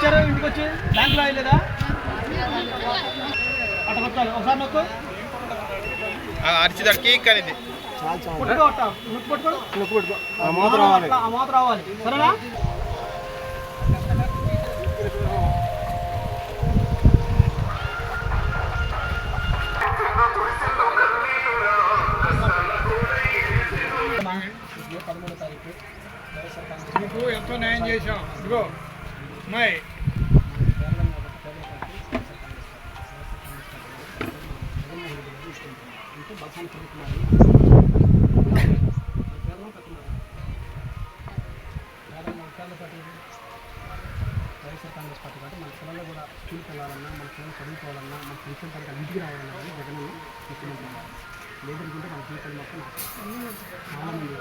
వచ్చారు? ఇంటికి వచ్చి బ్యాంకులో రాయలేదా అట్లా కొట్టాలి. ఒకసారి నొక్కు. కేక్ అనేది రావాలి. అట్లా, ఆ మూత రావాలి. సరేనా? నీకు ఎంతో న్యాయం చేశాం. ఇదిగో. అమ్మాయి వైఎస్ఆర్ కాంగ్రెస్ పార్టీ కాబట్టి మన పిల్లలు కూడా స్కూల్కి వెళ్ళాలన్నా మన పిల్లలు చదువుకోవాలన్నా మన పెన్షన్ పథకాలు ఇంటికి రావాలన్నా కానీ జగన్ ముఖ్యమంత్రి అవ్వాలి లేదనుకుంటే మన పిల్లలు మొత్తం చాలా మంది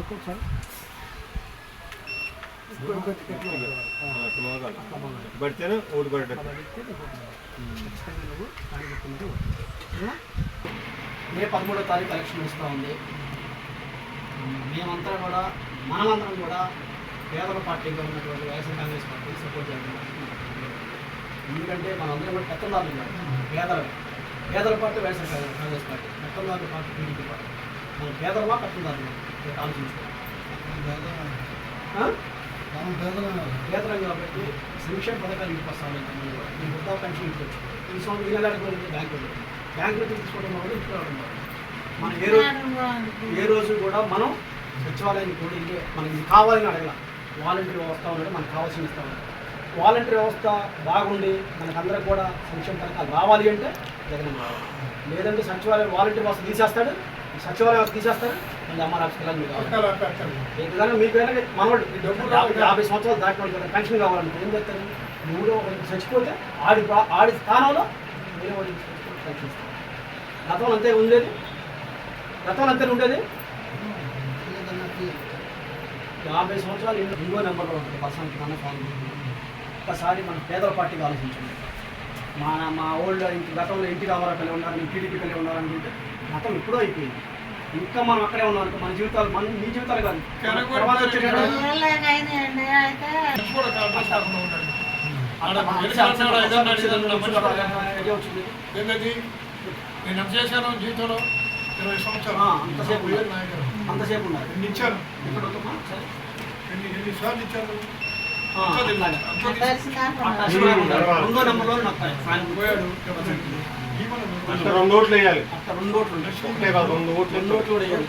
వచ్చి సార్ పడితేనే ఓటు పడ్డట్టు మే పదమూడో తారీఖు ఎలక్షన్ వస్తూ ఉంది. మేమంతా కూడా మనమందరం కూడా పేదల పార్టీగా ఉన్నటువంటి వైఎస్ఆర్ కాంగ్రెస్ పార్టీ సపోర్ట్ చేయాలి ఎందుకంటే మనందరం కూడా పెత్తదారులు ఉన్నారు. పేదలు పేదల party YSR Congress Congress party. పెత్తదారుల party TDP party. మన పేదలమా పెత్తదారులు ఆలోచించుకోవాలి ఆ? పేదలం కాబట్టి సంక్షేమ పథకాలు ఇంటికి వస్తాను ఈ వృద్ధా పెన్షన్ ఇవ్వచ్చు ఈ సంవత్సరం ఈ బ్యాంకు తీసుకోవడం వల్ల ఇప్పుడు మనం ఏ రోజు ఏ రోజు కూడా మనం సచివాలయానికి కూడా ఇంకే మనకి కావాలని అడగల. వాలంటీర్ వ్యవస్థ ఉన్నాడు మనకు కావాల్సిన ఇస్తా ఉన్నాడు వాలంటీర్ వ్యవస్థ బాగుండి మనకందరూ కూడా సంక్షేమ పథకాలు రావాలి అంటే జగన్ రావాలి. లేదంటే సచివాలయం వాలంటీర్ వ్యవస్థ తీసేస్తాడు. సచివాలయం వ్యవస్థ తీసేస్తారు మళ్ళీ అమ్మ రాష్ట్రాలు మీకు మీకైనా మీకు మనవాడు యాభై యాభై సంవత్సరాలు దాటిన వాళ్ళు పెన్షన్ కావాలంటే ఏం చేస్తారు నువ్వు చచ్చిపోతే ఆడి ఆడి స్థానంలో వేరే వాడికి పెన్షన్ ఇస్తారు గతంలో అంతే ఉండేది గతంలో అంతే ఉండేది యాభై సంవత్సరాలు ఇంకో నెంబర్లో ఉంటుంది పర్సెంట్ కన్నా ఫామ్ మన పేదల పార్టీకి ఆలోచించండి. మా మా ఓల్డ్ ఇంటి గతంలో ఎన్టీ రామారావు కలిగి ఉన్నారు నేను టీడీపీ కలిగి ఉన్నారనుకుంటే గతం ఎప్పుడో అయిపోయింది. ఇంకా మనం అక్కడే ఉన్నాం మన జీవితాలు మన మీ జీవితాలు కాదు. తర్వాత వచ్చేటప్పుడు నేను చేశాను జీవితంలో? ఇరవై సంవత్సరాలు. ఆ, అంతసేపు. అంతసేపు ఉన్నారు. ఎన్ని ఇచ్చాను. ఎన్ని ఎన్ని సార్లు ఇచ్చాను రెండో నెంబర్లో నాకు ఆయన పోయాడు పోయాడు ఈ మనం రెండు ఓట్లు వేయాలి రెండు ఓట్లు రెండు ఓట్లు కూడా వేయాలి.